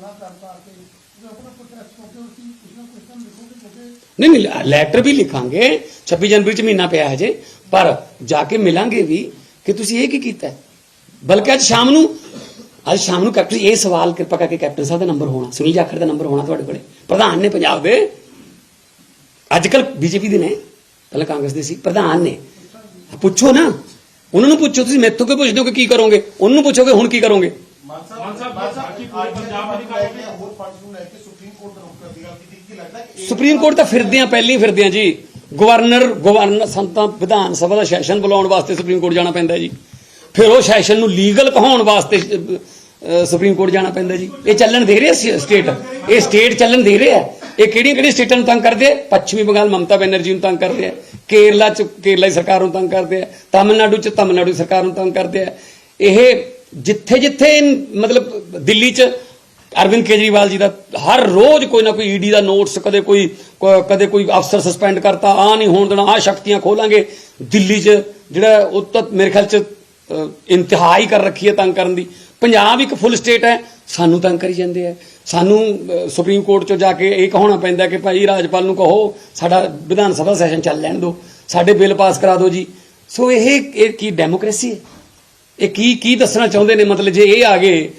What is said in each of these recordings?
ਮਨਾ ਕਰਤਾ ਕਿ ਨਹੀਂ ਨਹੀਂ ਲੈਟਰ ਵੀ ਲਿਖਾਂਗੇ। 26 ਜਨਵਰੀ ਚ ਮਹੀਨਾ ਪਿਆ ਹਜੇ, ਪਰ ਜਾ ਕੇ ਮਿਲਾਂਗੇ ਵੀ ਕਿ ਤੁਸੀਂ ਇਹ ਕੀ ਕੀਤਾ ਬਲਕਿ ਅੱਜ ਸ਼ਾਮ ਨੂੰ, ਅੱਜ ਸ਼ਾਮ ਨੂੰ ਕੈਪਟਨ ਇਹ ਸਵਾਲ ਕਿਰਪਾ ਕਰਕੇ ਕੈਪਟਨ ਸਾਹਿਬ ਦਾ ਨੰਬਰ ਹੋਣਾ, ਸੁਨੀਲ ਜਾਖੜ ਦਾ ਨੰਬਰ ਹੋਣਾ ਤੁਹਾਡੇ ਕੋਲੇ। ਪ੍ਰਧਾਨ ਨੇ ਪੰਜਾਬ ਦੇ ਅੱਜ ਕੱਲ ਬੀਜੇਪੀ ਦੇ ਨੇ, ਪਹਿਲਾਂ ਕਾਂਗਰਸ ਦੇ ਸੀ, ਪ੍ਰਧਾਨ ਨੇ। ਪੁੱਛੋ ਨਾ, ਉਹਨਾਂ ਨੂੰ ਪੁੱਛੋ, ਤੁਸੀਂ ਮੈਥੋਂ ਕਿਉਂ ਪੁੱਛਦੇ ਹੋ ਕਿ ਕੀ ਕਰੋਗੇ? ਉਹਨੂੰ ਪੁੱਛੋਗੇ, ਹੁਣ ਕੀ ਕਰੋਗੇ? ਸੁਪਰੀਮ ਕੋਰਟ ਤਾਂ ਫਿਰਦੇ ਆ ਪਹਿਲਾਂ ਫਿਰਦੇ ਆ ਜੀ। ਗਵਰਨਰ ਗਵਰਨਰ ਸੰਤਾਂ ਵਿਧਾਨ ਸਭਾ ਦਾ ਸੈਸ਼ਨ ਬੁਲਾਉਣ ਵਾਸਤੇ ਸੁਪਰੀਮ ਕੋਰਟ ਜਾਣਾ ਪੈਂਦਾ ਜੀ। ਫਿਰ ਉਹ ਸੈਸ਼ਨ ਨੂੰ ਲੀਗਲ ਕਹਾਉਣ ਵਾਸਤੇ ਸੁਪਰੀਮ ਕੋਰਟ ਜਾਣਾ ਪੈਂਦਾ ਜੀ। ਇਹ ਚੱਲਣ ਦੇ ਰਿਹਾ ਸਟੇਟ ਇਹ ਸਟੇਟ ਚੱਲਣ ਦੇ ਰਿਹਾ। ਇਹ ਕਿਹੜੀਆਂ ਕਿਹੜੀਆਂ ਸਟੇਟਾਂ ਨੂੰ ਤੰਗ ਕਰਦੇ ਆ? ਪੱਛਮੀ ਬੰਗਾਲ ਮਮਤਾ ਬੈਨਰਜੀ ਨੂੰ ਤੰਗ ਕਰਦੇ ਆ। ਕੇਰਲਾ ਚ ਕੇਰਲਾ ਦੀ ਸਰਕਾਰ ਨੂੰ ਤੰਗ ਕਰਦੇ ਆ। ਤਾਮਿਲਨਾਡੂ ਚ ਤਾਮਿਲਨਾਡੂ ਸਰਕਾਰ ਨੂੰ ਤੰਗ ਕਰਦੇ ਆ। ਇਹ ਜਿੱਥੇ ਜਿੱਥੇ ਮਤਲਬ ਦਿੱਲੀ ਚ ਅਰਵਿੰਦ ਕੇਜਰੀਵਾਲ ਜੀ ਦਾ ਹਰ ਰੋਜ਼ ਕੋਈ ਨਾ ਕੋਈ ਈਡੀ ਦਾ ਨੋਟਸ ਕਦੇ ਕੋਈ ਕ- ਕਦੇ ਕੋਈ ਅਫਸਰ ਸਸਪੈਂਡ ਕਰਤਾ ਆ ਨਹੀਂ ਹੋਣ ਦੇਣਾ ਆ ਸ਼ਕਤੀਆਂ ਖੋਲਾਂਗੇ। ਦਿੱਲੀ 'ਚ ਜਿਹੜਾ ਉਹ ਤਾਂ ਮੇਰੇ ਖਿਆਲ 'ਚ ਅ, ਇੰਤਹਾ ਹੀ ਕਰ ਰੱਖੀ ਹੈ ਤੰਗ ਕਰਨ ਦੀ। ਪੰਜਾਬ ਇੱਕ ਫੁੱਲ ਸਟੇਟ ਹੈ ਸਾਨੂੰ ਤੰਗ ਕਰੀ ਜਾਂਦੇ ਆ। ਸਾਨੂੰ ਸੁਪਰੀਮ ਕੋਰਟ 'ਚੋਂ ਜਾ ਕੇ ਇਹ ਕਹਾਉਣਾ ਪੈਂਦਾ ਕਿ ਭਾਈ ਰਾਜਪਾਲ ਨੂੰ ਕਹੋ ਸਾਡਾ ਵਿਧਾਨ ਸਭਾ ਸੈਸ਼ਨ ਚੱਲ ਲੈਣ ਦਿਓ ਸਾਡੇ ਬਿੱਲ ਪਾਸ ਕਰਾ ਦਿਓ ਜੀ। ਸੋ ਇਹ ਇਹ ਕੀ ਡੈਮੋਕ੍ਰੇਸੀ ਹੈ? ਇਹ ਕੀ ਕੀ ਦੱਸਣਾ ਚਾਹੁੰਦੇ ਨੇ? ਮਤਲਬ ਜੇ ਇਹ ਆ ਗਏ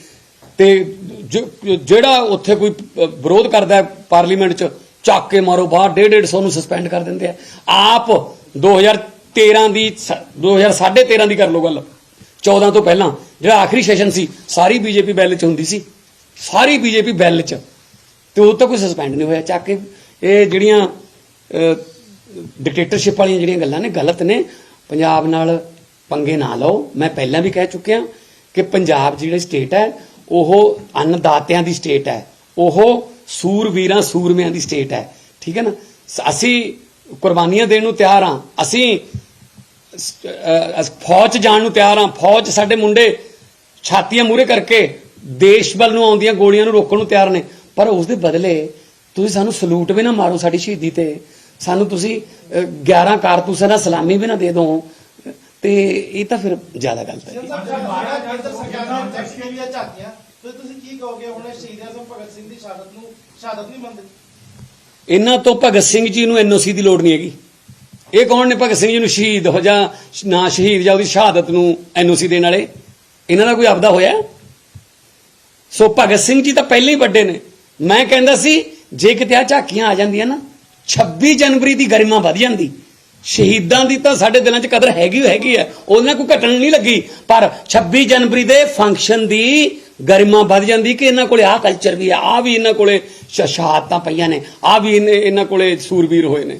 ਤੇ ਜ- ਜਿਹੜਾ ਉੱਥੇ ਕੋਈ ਵਿਰੋਧ ਕਰਦਾ ਹੈ ਪਾਰਲੀਮੈਂਟ 'ਚ, ਚੱਕ ਕੇ ਮਾਰੋ ਬਾਹਰ 150 ਨੂੰ ਸਸਪੈਂਡ ਕਰ ਦਿੰਦੇ ਆ। ਆਪ 2013 ਦੀ ਸ- 2013 ਦੀ ਕਰ ਲਓ ਗੱਲ। 14 ਤੋਂ ਪਹਿਲਾਂ, ਜਿਹੜਾ ਆਖਰੀ ਸੈਸ਼ਨ ਸੀ, ਸਾਰੀ ਬੀਜੇਪੀ ਬੈਲ 'ਚ ਹੁੰਦੀ ਸੀ। ਸਾਰੀ ਬੀਜੇਪੀ ਬੈਲ 'ਚ। ਤੇ ਉਹ ਤਾਂ ਕੋਈ ਸਸਪੈਂਡ ਨਹੀਂ ਹੋਇਆ। ਚੱਕ ਕੇ ਇਹ ਜਿਹੜੀਆਂ ਡਿਕਟੇਟਰਸ਼ਿਪ ਵਾਲੀਆਂ ਜਿਹੜੀਆਂ ਗੱਲਾਂ ਨੇ, ਗਲਤ ਨੇ। ਪੰਜਾਬ ਨਾਲ ਪੰਗੇ ਨਾ ਲਓ। ਮੈਂ ਪਹਿਲਾਂ ਵੀ ਕਹਿ ਚੁੱਕਿਆ ਕਿ ਪੰਜਾਬ ਜਿਹੜੀ ਸਟੇਟ ਹੈ ਉਹ ਅੰਨਦਾਤਿਆਂ ਦੀ ਸਟੇਟ ਹੈ। ਉਹ ਸੂਰਵੀਰਾਂ ਸੂਰਮਿਆਂ ਦੀ ਸਟੇਟ ਹੈ। ਠੀਕ ਹੈ ਨਾ? ਅਸੀਂ ਕੁਰਬਾਨੀਆਂ ਦੇਣ ਨੂੰ ਤਿਆਰ ਹਾਂ। ਅਸੀਂ ਫੌਜ 'ਚ ਜਾਣ ਨੂੰ ਤਿਆਰ ਹਾਂ। ਫੌਜ ਸਾਡੇ ਮੁੰਡੇ ਛਾਤੀਆਂ ਮੂਰੇ ਕਰਕੇ ਦੇਸ਼ ਵੱਲ ਨੂੰ ਆਉਂਦੀਆਂ ਗੋਲੀਆਂ ਨੂੰ ਰੋਕਣ ਨੂੰ ਤਿਆਰ ਨੇ। ਪਰ ਉਸ ਦੇ ਬਦਲੇ ਤੁਸੀਂ ਸਾਨੂੰ ਸਲੂਟ ਵੀ ਨਾ ਮਾਰੋ ਸਾਡੀ ਸ਼ਹੀਦੀ ਤੇ। ਸਾਨੂੰ ਤੁਸੀਂ ਅਹ, 11 ਕਾਰਤੂਸਾਂ ਦਾ ਸਲਾਮੀ ਵੀ ਨਾ ਦੇ ਦਿਓ। ਤੇ ਇਹ ਤਾਂ ਫਿਰ ਜ਼ਿਆਦਾ ਗਲਤ ਹੈ। ਇਹਨਾਂ ਤੋਂ ਭਗਤ ਸਿੰਘ ਜੀ ਨੂੰ ਐਨਓਸੀ ਦੀ ਲੋੜ ਨਹੀਂ ਹੈਗੀ। ਇਹ ਕੌਣ ਨੇ? ਭਗਤ ਸਿੰਘ ਜੀ ਨੂੰ ਸ਼ਹੀਦ ਹੋ ਜਾਂ ਨਾ ਸ਼ਹੀਦ ਜਾਂ ਉਹਦੀ ਸ਼ਹਾਦਤ ਨੂੰ ਐਨਓਸੀ ਦੇਣ ਵਾਲੇ? ਇਹਨਾਂ ਦਾ ਕੋਈ ਆਪਦਾ ਹੋਇਆ? ਸੋ ਭਗਤ ਸਿੰਘ ਜੀ ਤਾਂ ਪਹਿਲਾਂ ਹੀ ਵੱਡੇ ਨੇ। ਮੈਂ ਕਹਿੰਦਾ ਸੀ ਜੇ ਕਿਤੇ ਆ ਝਾਕੀਆਂ ਆ ਜਾਂਦੀਆਂ ਨਾ 26 ਜਨਵਰੀ ਦੀ ਗਰਿਮਾ ਵੱਧ ਜਾਂਦੀ। ਸ਼ਹੀਦਾਂ ਦੀ ਤਾਂ ਸਾਡੇ ਦਿਲਾਂ 'ਚ ਕਦਰ ਹੈਗੀ ਹੈਗੀ ਹੈ ਉਹਦੇ ਨਾਲ ਕੋਈ ਘਟਣ ਨਹੀਂ ਲੱਗੀ। ਪਰ 26 ਜਨਵਰੀ ਦੇ ਫੰਕਸ਼ਨ ਦੀ ਗਰਿਮਾ ਵੱਧ ਜਾਂਦੀ ਕਿ ਇਹਨਾਂ ਕੋਲੇ ਆਹ ਕਲਚਰ ਵੀ ਆ ਆ ਵੀ ਇਹਨਾਂ ਕੋਲੇ ਸ਼- ਸ਼ਹਾਦਤਾਂ ਪਈਆਂ ਨੇ ਆ ਵੀ ਇਹਨੇ- ਇਹਨਾਂ ਕੋਲੇ ਸੂਰਬੀਰ ਹੋਏ ਨੇ।